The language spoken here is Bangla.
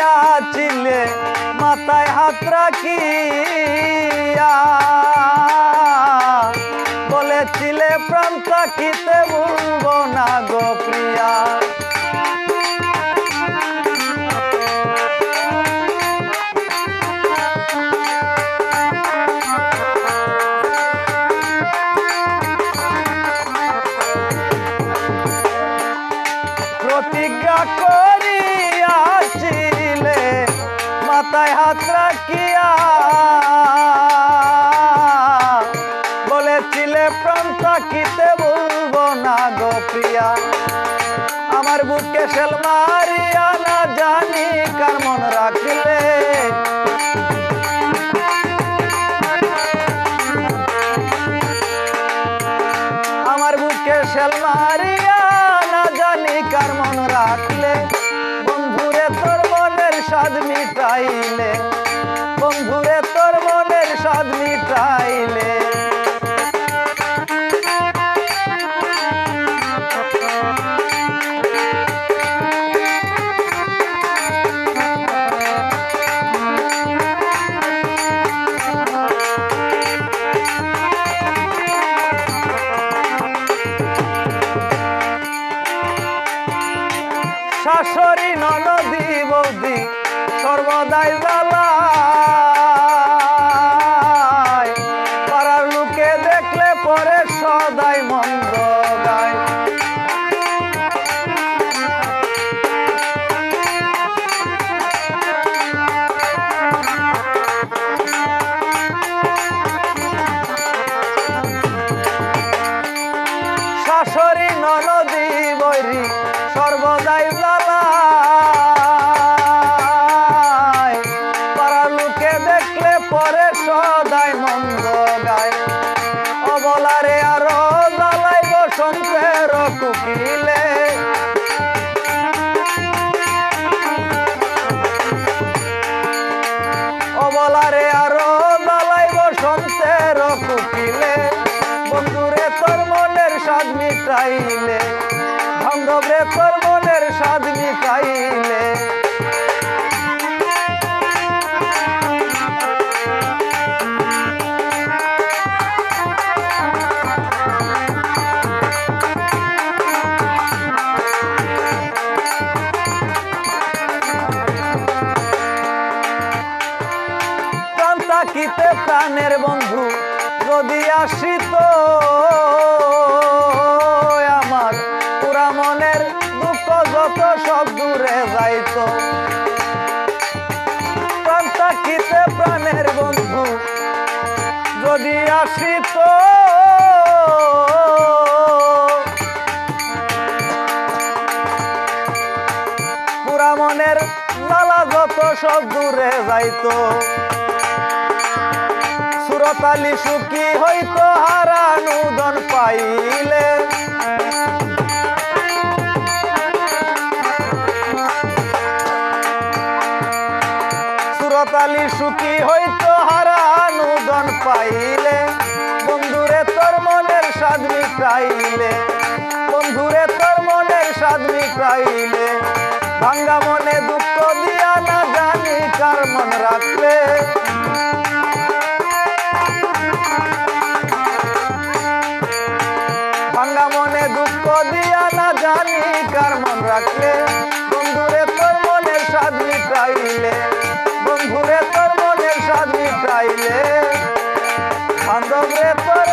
করিয়াছিলে মাথায় হাত রাখিয়া। বলেছিলে প্রাণ থাকিতে ভুলব না গো প্রিয়া। প্রতিজ্ঞা করিয়াছিলে মাথায় হাত রাখিয়া বলেছিলে, প্রাণ থাকিতে বলব না গো প্রিয়া। আমার বুকে সেল মারিয়া না জানি কার মন রাখলে। আমার বুকে সেল মারিয়া না জানি কার মন তোর স্বাদ মিটাইলে। বন্ধুরে তোর মনের স্বাদ মিটাইলে। শাশুড়ি ননদি বৌদি সর্বদাই বলা পাড়ার লোকে দেখলে পরে সদাই কুকিলে অবলারে আরও জ্বালাই বসন্তের কুকিলে বন্ধুরে, তোর মনের স্বাদ মিটাইলে। বান্ধবরে, তোর মনের স্বাদ মিটাইলে। থাকিতে প্রাণের বন্ধু, যদি আসিত আমার পুরা মনের দুঃখ যত সব দূরে যাইত। প্রাণ থাকিতে প্রাণের বন্ধু, যদি আসিত পুরা মনের লালা যত সব দূরে যাইতো। সুরতালি সুখী হইতো হারানুদন পাইলে। সুরতালি সুখী হইতো হারানুদন পাইলে। বন্ধুরে তোর মনের স্বাদ মিটাইলে। বন্ধুরে তোর মনের স্বাদ মিটাইলে। ভাঙ্গা মনে দুঃখ দিয়া না জানি কার মন রাখলে। মনে দুঃখ দিয়া না জানি কার মন রাখলে। বন্ধুরে তোর মনের স্বাদ মিটাইলে বন্ধুরে তোর মনের স্বাদ মিটাইলে তোর